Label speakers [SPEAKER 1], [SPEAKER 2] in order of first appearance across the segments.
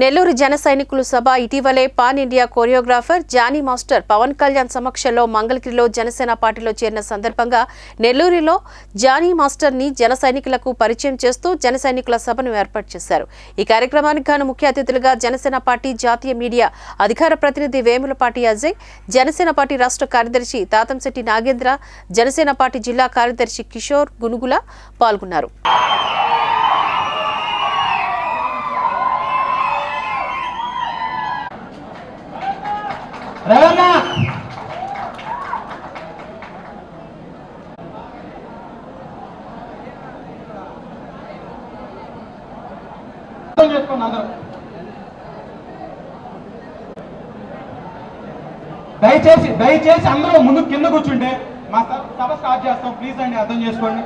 [SPEAKER 1] నెల్లూరు జన సైనికులు సభ ఇటీవలే pan India choreographer Jani master Pawan Kalyan సమక్షంలో మంగళగిరిలో జనసేన పార్టీలో చేరిన సందర్భంగా నెల్లూరులో జానీ మాస్టర్ని జన సైనికులకు పరిచయం చేస్తూ జన సైనికుల సభను ఏర్పాటు చేశారు. ఈ కార్యక్రమానికి గాను ముఖ్య అతిథులుగా జనసేన పార్టీ జాతీయ మీడియా అధికార ప్రతినిధి వేములపాటి అజయ్ జనసేన పార్టీ రాష్ట్ర కార్యదర్శి తాతంశెట్టి నాగేంద్ర జనసేన పార్టీ జిల్లా కార్యదర్శి కిషోర్ గునుగుల పాల్గొన్నారు.
[SPEAKER 2] రవణ! చేసుకోండి అందరూ. దయచేసి దయచేసి అందరూ ముందు కింద కూర్చుంటే మా సభ- స్టార్ట్ చేస్తాం. ప్లీజ్ అండి అర్థం చేసుకోండి.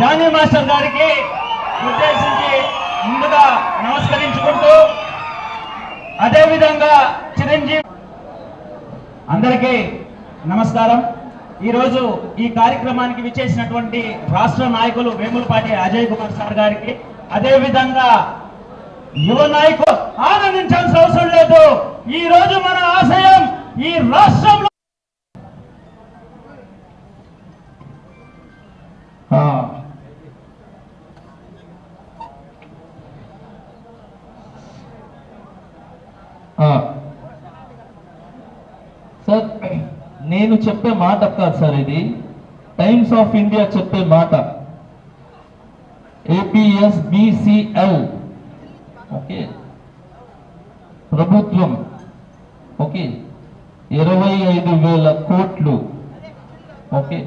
[SPEAKER 3] జానీ మాస్టర్ గారికి ఉద్దేశించి ముందుగా నమస్కారం. అదేవిధంగా చిరంజీవి అందరికీ నమస్కారం. ఈరోజు ఈ కార్యక్రమానికి విచ్చేసినటువంటి రాష్ట్ర నాయకులు వేములపాటి అజయ్ కుమార్ సార్ గారికి అదేవిధంగా యువ నాయకులు ఆనందించాల్సిన అవసరం లేదు. ఈ రోజు మన ఆశయం ఈ రాష్ట్రంలో
[SPEAKER 4] సార్ నేను చెప్పే మాట కాదు సార్ ఇది. టైమ్స్ ఆఫ్ ఇండియా చెప్పే మాట. APS BCL okay. ప్రభుత్వం. ఓకే. ఇరవై ఐదు వేల కోట్లు. ఓకే.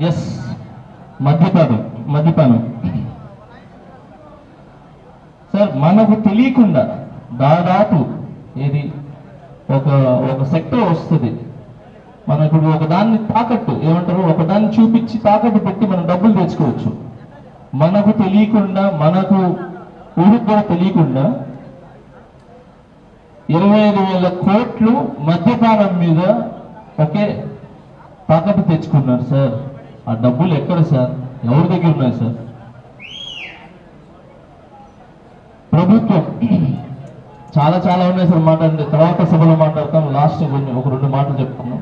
[SPEAKER 4] ఎస్. మద్యపానం. మద్యపానం. సార్ మనకు తెలియకుండా దాదాపు ఇది ఒక ఒక సెక్టర్ వస్తుంది. మనం ఇప్పుడు ఒక దాన్ని తాకట్టు ఏమంటారు? ఒక దాన్ని చూపించి తాకట్టు పెట్టి మనం డబ్బులు తెచ్చుకోవచ్చు. మనకు తెలియకుండా మనకు ఊరికి కూడా తెలియకుండా ఇరవై ఐదు వేల కోట్లు మద్యపానం మీద ఒకే తాకట్టు తెచ్చుకున్నారు సార్. ఆ డబ్బులు ఎక్కడ సార్? ఎవరి దగ్గర ఉన్నాయి సార్? ప్రభుత్వం. చాలా చాలా ఉన్నాయి సార్ మాట్లాడండి తర్వాత సభలో మాట్లాడతాం లాస్ట్ కొన్ని ఒక రెండు మాటలు చెప్తున్నాం